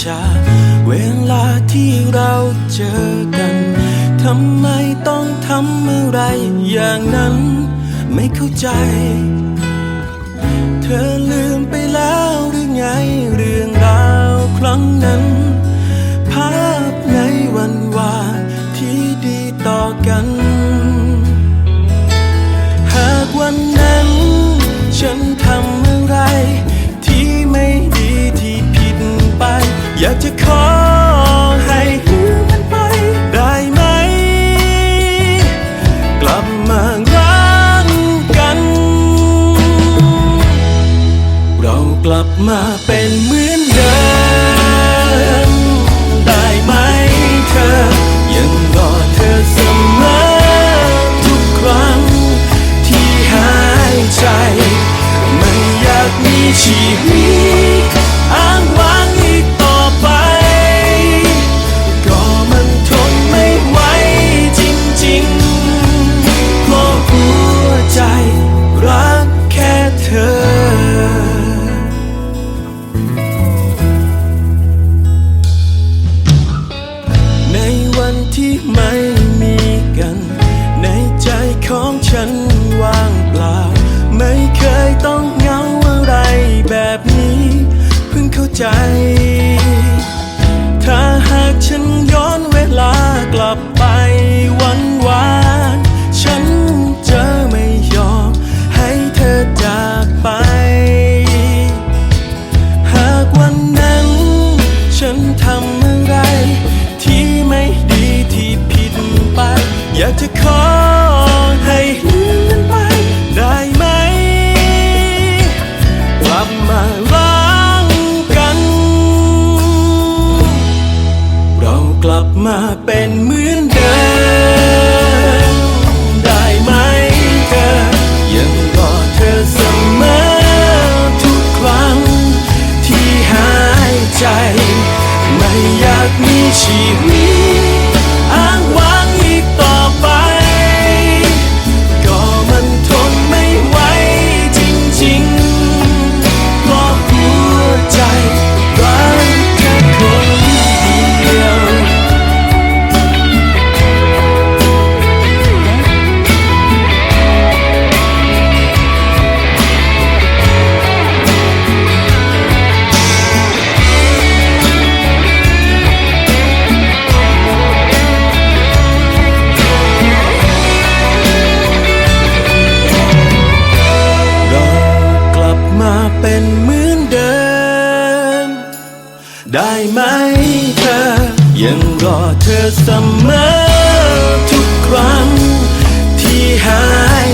ชา เวลาที่เราเจอกัน ทำไมต้องทำอะไรอย่างนั้น ไม่เข้าใจ เธอลืมไปแล้วหรือไงเรื่องราวครั้งนั้น จะขอให้ลืมมันไปได้ไหม กลับมารักกัน เรากลับมาเป็น ในวันที่ไม่มีกัน ในใจของฉันว่างเปล่า ไม่เคยต้องเหงาอะไรแบบนี้ เพิ่งเข้าใจ อะไร ที่ไม่ดีที่ผิดไป อยากจะขอให้ลืมมันไป ได้ไหม กลับมารักกัน เรากลับมาเป็นเหมือนเดิม ได้ไหมเธอ ยังรอเธอเสมอทุกครั้งที่หาย